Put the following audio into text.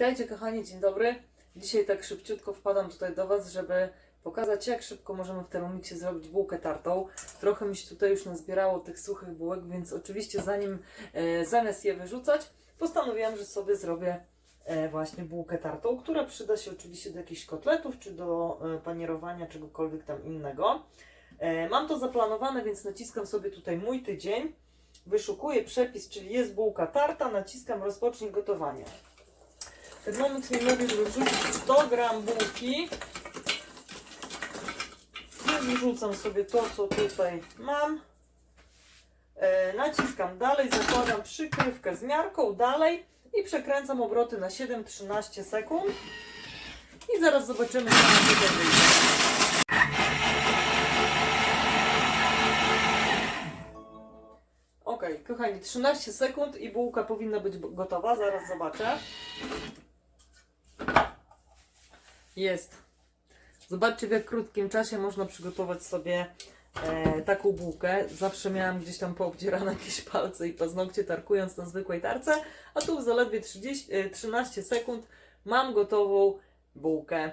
Witajcie kochani, dzień dobry. Dzisiaj tak szybciutko wpadam tutaj do Was, żeby pokazać jak szybko możemy w Thermomixie zrobić bułkę tartą. Trochę mi się tutaj już nazbierało tych suchych bułek, więc oczywiście zanim e, zamiast je wyrzucać, postanowiłam, że sobie zrobię e, właśnie bułkę tartą, która przyda się oczywiście do jakichś kotletów, czy do e, panierowania czegokolwiek tam innego. E, mam to zaplanowane, więc naciskam sobie tutaj mój tydzień. Wyszukuję przepis, czyli jest bułka tarta, naciskam rozpocznij gotowanie. Termomix mi mówi, żeby wrzucić 100 gram bułki. I wrzucam sobie to, co tutaj mam. E, naciskam dalej, zakładam przykrywkę z miarką dalej i przekręcam obroty na 7-13 sekund. I zaraz zobaczymy, co nam tutaj wyjdzie. Ok, kochani, 13 sekund i bułka powinna być gotowa. Zaraz zobaczę. Jest. Zobaczcie, w jak krótkim czasie można przygotować sobie e, taką bułkę. Zawsze miałam gdzieś tam poobdzierane jakieś palce i paznokcie tarkując na zwykłej tarce, a tu w zaledwie 30, e, 13 sekund mam gotową bułkę